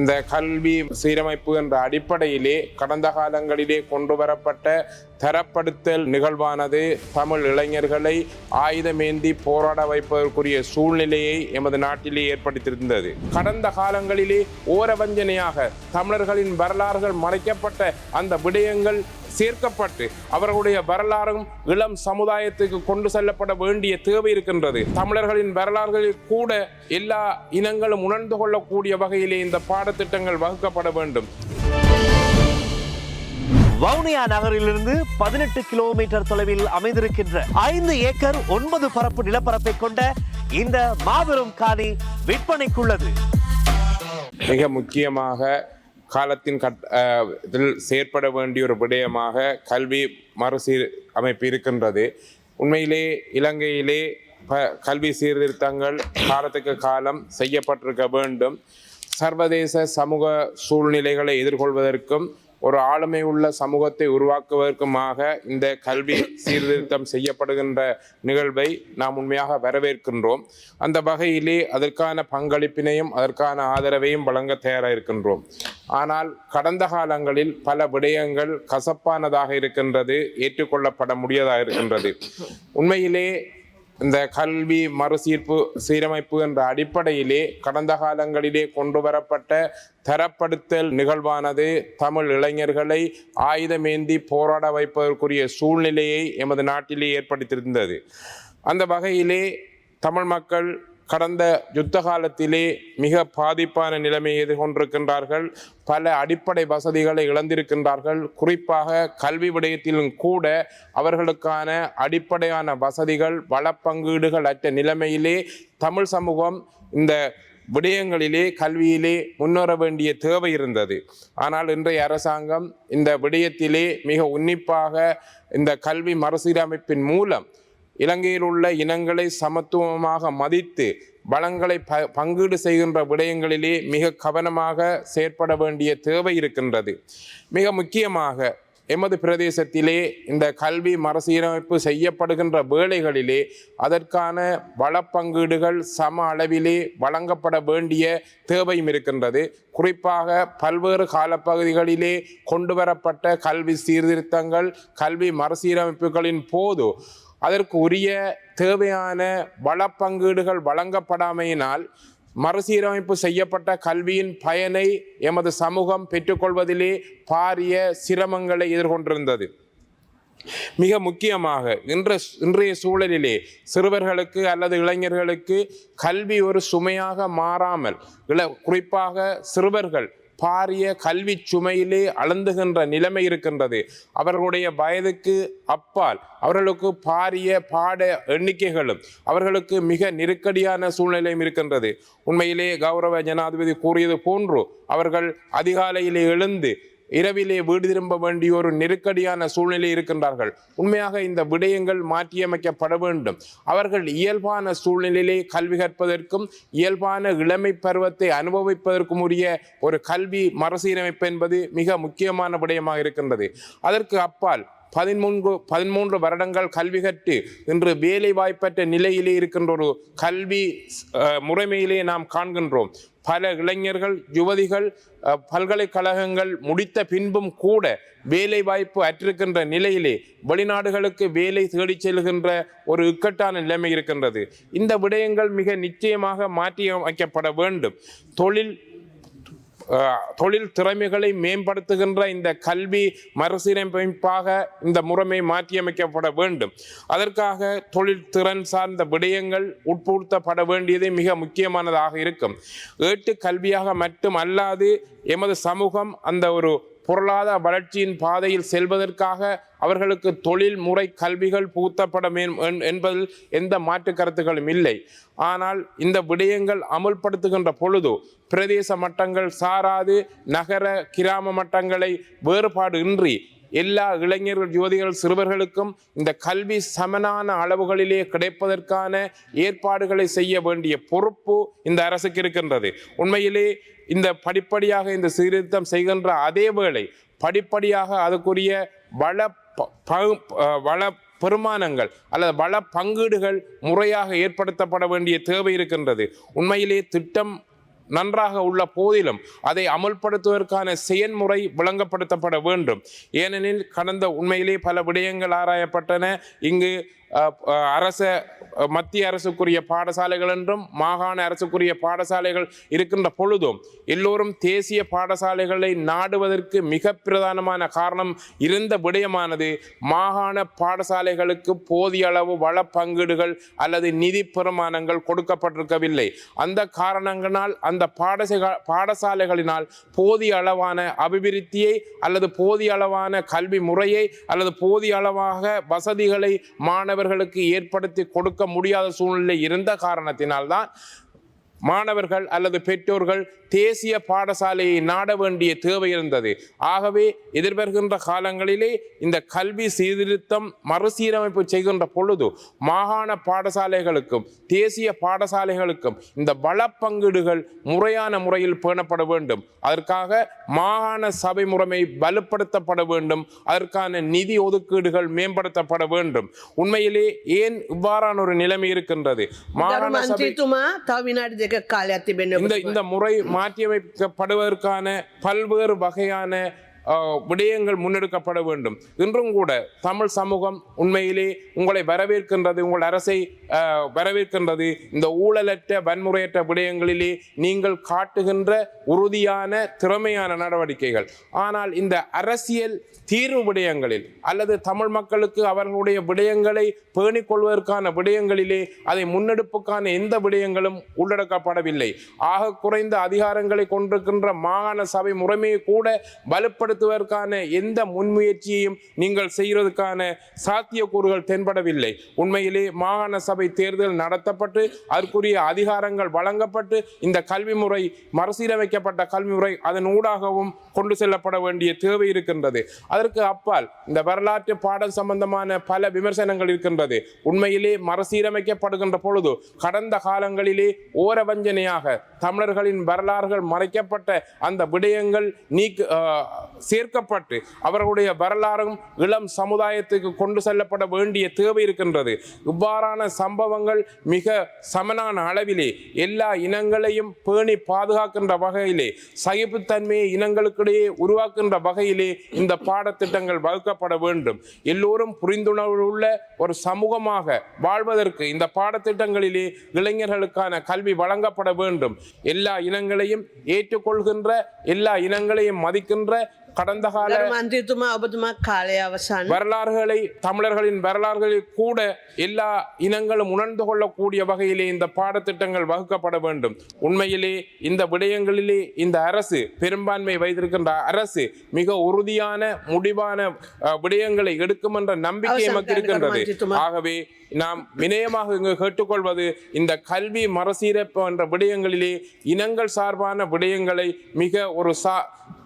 இந்த கல்வி சீரமைப்பு என்ற அடிப்படையிலே கடந்த காலங்களிலே கொண்டு வரப்பட்ட தரப்படுத்தல் நிகழ்வானது தமிழ் இளைஞர்களை ஆயுதமேந்தி போராட வைப்பதற்குரிய சூழ்நிலையை எமது நாட்டிலே ஏற்படுத்தியிருந்தது. கடந்த காலங்களிலே ஓரவஞ்சனையாக தமிழர்களின் வரலாறுகள் மறைக்கப்பட்ட அந்த விடயங்கள் சேர்க்கப்பட்டு அவர்களுடைய வரலாறும் இளம் சமுதாயத்துக்கு கொண்டு செல்லப்பட வேண்டிய தேவை இருக்கின்றது. தமிழர்களின் வரலாறுகளில் கூட எல்லா இனங்களும் உணர்ந்து கொள்ளக்கூடிய வகையிலே இந்த பாடத்திட்டங்கள் வகுக்கப்பட வேண்டும். வவுனியா நகரிலிருந்து பதினெட்டு கிலோமீட்டர் தொலைவில் அமைந்திருக்கின்ற ஐந்து ஏக்கர் ஒன்பது பரப்பு நிலப்பரப்பை கொண்ட இந்த மாபெரும் காணி விற்பனைக்குள்ளது. மிக முக்கியமாக காலத்தின் கட் இதில் செயற்பட வேண்டிய ஒரு விடயமாக கல்வி மறுசீர் அமைப்பு இருக்கின்றது. உண்மையிலே இலங்கையிலே ப கல்வி சீர்திருத்தங்கள் காலத்துக்கு காலம் செய்யப்பட்டிருக்க வேண்டும். சர்வதேச சமூக சூழ்நிலைகளை எதிர்கொள்வதற்கும் ஒரு ஆளுமை உள்ள சமூகத்தை உருவாக்குவதற்குமாக இந்த கல்வி சீர்திருத்தம் செய்யப்படுகின்ற நிகழ்வை நாம் உண்மையாக வரவேற்கின்றோம். அந்த வகையிலே அதற்கான பங்களிப்பினையும் அதற்கான ஆதரவையும் வழங்க தயாராக இருக்கின்றோம். ஆனால் கடந்த காலங்களில் பல விடயங்கள் கசப்பானதாக இருக்கின்றது ஏற்றுக்கொள்ளப்பட முடியாதாக இருக்கின்றது. உண்மையிலே இந்த கல்வி மறுசீர்ப்பு சீரமைப்பு என்ற அடிப்படையிலே கடந்த காலங்களிலே கொண்டு வரப்பட்ட தரப்படுத்தல் நிகழ்வானது தமிழ் இளைஞர்களை ஆயுதமேந்தி போராட வைப்பதற்குரிய சூழ்நிலையை எமது நாட்டிலே ஏற்படுத்தியிருந்தது. அந்த வகையிலே தமிழ் மக்கள் கடந்த யுத்த காலத்திலே மிக பாதிப்பான நிலைமையை எதிர்கொண்டிருக்கின்றார்கள். பல அடிப்படை வசதிகளை இழந்திருக்கின்றார்கள். குறிப்பாக கல்வி விடயத்திலும் கூட அவர்களுக்கான அடிப்படையான வசதிகள் வளப்பங்கீடுகள் அற்ற நிலைமையிலே தமிழ் சமூகம் இந்த விடயங்களிலே கல்வியிலே முன்னேற வேண்டிய தேவை இருந்தது. ஆனால் இன்றைய அரசாங்கம் இந்த விடயத்திலே மிக உன்னிப்பாக இந்த கல்வி மறுசீரமைப்பின் மூலம் இலங்கையில் உள்ள இனங்களை சமத்துவமாக மதித்து வளங்களை ப பங்கீடு செய்கின்ற விடயங்களிலே மிக கவனமாக செயற்பட வேண்டிய தேவை இருக்கின்றது. மிக முக்கியமாக எமது பிரதேசத்திலே இந்த கல்வி மறுசீரமைப்பு செய்யப்படுகின்ற வேளைகளிலே அதற்கான வளப்பங்கீடுகள் சம அளவிலே வழங்கப்பட வேண்டிய தேவையும் இருக்கின்றது. குறிப்பாக பல்வேறு காலப்பகுதிகளிலே கொண்டு வரப்பட்ட கல்வி சீர்திருத்தங்கள் கல்வி மறுசீரமைப்புகளின் போது அதற்கு உரிய தேவையான வளப்பங்கீடுகள் வழங்கப்படாமையினால் மறுசீரமைப்பு செய்யப்பட்ட கல்வியின் பயனை எமது சமூகம் பெற்றுக்கொள்வதிலே பாரிய சிரமங்களை எதிர்கொண்டிருந்தது. மிக முக்கியமாக இன்ற இன்றைய சூழலிலே சிறுவர்களுக்கு அல்லது இளைஞர்களுக்கு கல்வி ஒரு சுமையாக மாறாமல் குறிப்பாக சிறுவர்கள் பாரிய கல்வி சுமையிலே அழுந்துகின்ற நிலைமை இருக்கின்றது. அவர்களுடைய வயதுக்கு அப்பால் அவர்களுக்கு பாரிய பாட எண்ணிக்கைகளும் அவர்களுக்கு மிக நெருக்கடியான சூழ்நிலையும் இருக்கின்றது. உண்மையிலே கௌரவ ஜனாதிபதி கூறியது போன்று அவர்கள் அதிகாலையிலே எழுந்து இரவிலே வீடு திரும்ப வேண்டிய ஒரு நெருக்கடியான சூழ்நிலை இருக்கின்றார்கள். உண்மையாக இந்த விடயங்கள் மாற்றியமைக்கப்பட வேண்டும். அவர்கள் இயல்பான சூழ்நிலையிலே கல்வி கற்பதற்கும் இயல்பான இளமை பருவத்தை அனுபவிப்பதற்கும் உரிய ஒரு கல்வி மறுசீரமைப்பு என்பது மிக முக்கியமான விடயமாக இருக்கின்றது. அதற்கு அப்பால் பதிமூன்று பதிமூன்று வருடங்கள் கல்வி கற்று இன்று வேலை வாய்ப்பற்ற நிலையிலே இருக்கின்ற ஒரு கல்வி முறைமையிலே நாம் காண்கின்றோம். பல இளைஞர்கள் யுவதிகள் பல்கலைக்கழகங்கள் முடித்த பின்பும் கூட வேலை வாய்ப்பு அற்றிருக்கின்ற நிலையிலே வெளிநாடுகளுக்கு வேலை தேடி செல்கின்ற ஒரு இக்கட்டான நிலைமை இருக்கின்றது. இந்த விடயங்கள் மிக நிச்சயமாக மாற்றி அமைக்கப்பட வேண்டும். தொழில் தொழில் திறமைகளை மேம்படுத்துகின்ற இந்த கல்வி மறுசீரமைப்பாக இந்த முறைமை மாற்றியமைக்கப்பட வேண்டும். அதற்காக தொழில் திறன் சார்ந்த விடயங்கள் உட்புகுத்தப்பட வேண்டியது மிக முக்கியமானதாக இருக்கும். ஏட்டு கல்வியாக மட்டும் அல்லாது எமது சமூகம் அந்த ஒரு பொருளாதார வளர்ச்சியின் பாதையில் செல்வதற்காக அவர்களுக்கு தொழில் முறை கல்விகள் புகுத்தப்பட வேண்டும் என்- என்பதில் எந்த மாற்று கருத்துக்களும் இல்லை. ஆனால் இந்த விடயங்கள் அமுல்படுத்துகின்ற பொழுது பிரதேச மட்டங்கள் சாராது நகர கிராம மட்டங்களை வேறுபாடு இன்றி எல்லா இளைஞர்கள் யுவதிகள் சிறுவர்களுக்கும் இந்த கல்வி சமனான அளவுகளிலே கிடைப்பதற்கான ஏற்பாடுகளை செய்ய வேண்டிய பொறுப்பு இந்த அரசுக்கு இருக்கின்றது. உண்மையிலே இந்த படிப்படியாக இந்த சீர்திருத்தம் செய்கின்ற அதே வேளை படிப்படியாக அதுக்குரிய வள ப- வள பெருமானங்கள் அல்லது வள பங்கீடுகள் முறையாக ஏற்படுத்தப்பட வேண்டிய தேவை இருக்கின்றது. உண்மையிலே திட்டம் நன்றாக உள்ள போதிலும் அதை அமல்படுத்துவதற்கான செயன்முறை விளங்கப்படுத்தப்பட வேண்டும். ஏனெனில் கடந்த உண்மையிலே பல விடயங்கள் ஆராயப்பட்டன. இங்கு அரச மத்திய அரசுக்குரிய பாடசாலைகள் என்றும் மாகாண அரசுக்குரிய பாடசாலைகள் இருக்கின்ற பொழுதும் எல்லோரும் தேசிய பாடசாலைகளை நாடுவதற்கு மிக பிரதானமான காரணம் இருந்த விடயமானது மாகாண பாடசாலைகளுக்கு போதிய அளவு வள பங்கீடுகள் அல்லது நிதி பெருமானங்கள் கொடுக்கப்பட்டிருக்கவில்லை. அந்த காரணங்களால் அந்த பாடசை பாடசாலைகளினால் போதிய அளவான அபிவிருத்தியை அல்லது போதிய அளவான கல்வி முறையை அல்லது போதிய அளவாக வசதிகளை மாணவர்களுக்கு ஏற்படுத்தி கொடுக்க முடியாத சூழ்நிலை இருந்த காரணத்தினால்தான் மாணவர்கள் அல்லது பெற்றோர்கள் தேசிய பாடசாலையை நாட வேண்டிய தேவை இருந்தது. ஆகவே எதிர்வருகின்ற காலங்களிலே இந்த கல்வி சீர்திருத்தம் மறுசீரமைப்பு செய்கின்ற பொழுது மாகாண பாடசாலைகளுக்கும் தேசிய பாடசாலைகளுக்கும் இந்த வள பங்கீடுகள் முறையான முறையில் பேணப்பட வேண்டும். அதற்காக மாகாண சபை முறைமை வலுப்படுத்தப்பட வேண்டும். அதற்கான நிதி ஒதுக்கீடுகள் மேம்படுத்தப்பட வேண்டும். உண்மையிலே ஏன் இவ்வாறான ஒரு நிலைமை இருக்கின்றது? மாகாண சபை இந்த இந்த முறை மாற்றியமைக்கப்படுவதற்கான பல்வேறு வகையான விடயங்கள் முன்னெடுக்கப்பட வேண்டும். இன்றும் கூட தமிழ் சமூகம் உண்மையிலே உங்களை வரவேற்கின்றது உங்கள் அரசை வரவேற்கின்றது. இந்த ஊழலற்ற வன்முறையற்ற விடயங்களிலே நீங்கள் காட்டுகின்ற உறுதியான திறமையான நடவடிக்கைகள். ஆனால் இந்த அரசியல் தீர்வு விடயங்களில் அல்லது தமிழ் மக்களுக்கு அவர்களுடைய விடயங்களை பேணிக் கொள்வதற்கான விடயங்களிலே அதை முன்னெடுப்புக்கான எந்த விடயங்களும் உள்ளடக்கப்படவில்லை. ஆக குறைந்த அதிகாரங்களை கொண்டிருக்கின்ற மாகாண சபை முறைமையை கூட வலுப்படுத்துவதற்கான எந்த முன்முயற்சியையும் நீங்கள் செய்கிறதுக்கான சாத்தியக்கூறுகள் தென்படவில்லை. உண்மையிலே மாகாண சபை தேர்தல் நடத்தப்பட்டு அதற்குரிய அதிகாரங்கள் வழங்கப்பட்டு இந்த கல்வி முறை மறுசீரமைக்கப்பட்ட கல்வி முறை அதன் ஊடாகவும் கொண்டு செல்லப்பட வேண்டிய தேவை இருக்கின்றது. அதற்கு அப்பால் இந்த வரலாற்று பாடல் சம்பந்தமான பல விமர்சனங்கள் இருக்கின்றது. உண்மையிலே மறுசீரமைக்கப்படுகின்ற பொழுது கடந்த காலங்களிலே ஓரவஞ்சனையாக தமிழர்களின் வரலாறுகள் மறைக்கப்பட்ட அந்த விடயங்கள் நீக்கு சேர்க்கப்பட்டு அவர்களுடைய வரலாறும் இளம் சமுதாயத்துக்கு கொண்டு செல்லப்பட வேண்டிய தேவை இருக்கின்றது. இவ்வாறான சம்பவங்கள் மிக சமனான அளவிலே எல்லா இனங்களையும் பேணி பாதுகாக்கின்ற வகையிலே சகிப்புத்தன்மையை இனங்களுக்கிடையே உருவாக்கின்ற வகையிலே இந்த பாடத்திட்டங்கள் வகுக்கப்பட வேண்டும். எல்லோரும் புரிந்துணர்வு உள்ள ஒரு சமூகமாக வாழ்வதற்கு இந்த பாடத்திட்டங்களிலே இளைஞர்களுக்கான கல்வி வழங்கப்பட வேண்டும். எல்லா இனங்களையும் ஏற்றுக்கொள்கின்ற எல்லா இனங்களையும் மதிக்கின்ற கடந்த கால காலை அவசான. வரலாறுகளை தமிழர்களின் வரலாறுகளில் கூட எல்லா இனங்களும் உணர்ந்து கொள்ளக்கூடிய வகையிலே இந்த பாடத்திட்டங்கள் வகுக்கப்பட வேண்டும். உண்மையிலே இந்த விடயங்களிலே இந்த அரசு பெரும்பான்மை வைத்திருக்கின்ற அரசு மிக உறுதியான முடிவான விடயங்களை எடுக்கும் என்ற நம்பிக்கை எமக்கு இருக்கின்றது. ஆகவே நாம் வினயமாக இங்கு கேட்டுக்கொள்வது இந்த கல்வி மறுசீரப்பு என்ற விடயங்களிலே இனங்கள் சார்பான விடயங்களை மிக ஒரு சா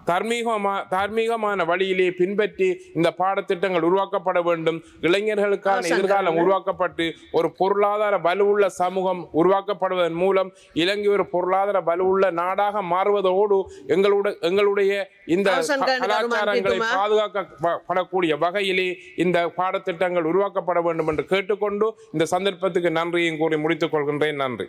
தார்மீகமா தார்மீகமான வழியிலே பின்பற்றி இந்த பாடத்திட்டங்கள் உருவாக்கப்பட வேண்டும் இளைஞர்களுக்கான எதிர்காலம். உருவாக்கப்பட்டு ஒரு பொருளாதார வலுவுள்ள சமூகம் உருவாக்கப்படுவதன் மூலம் இலங்கை ஒரு பொருளாதார வலுவுள்ள நாடாக மாறுவதோடு எங்களுடைய எங்களுடைய இந்த கலாச்சாரங்களை. பாதுகாக்கப்படக்கூடிய வகையிலே இந்த பாடத்திட்டங்கள் உருவாக்கப்பட வேண்டும் என்று கேட்டுக்கொண்டு இந்த சந்தர்ப்பத்துக்கு நன்றியும் கூறி முடித்துக் கொள்கின்றேன் நன்றி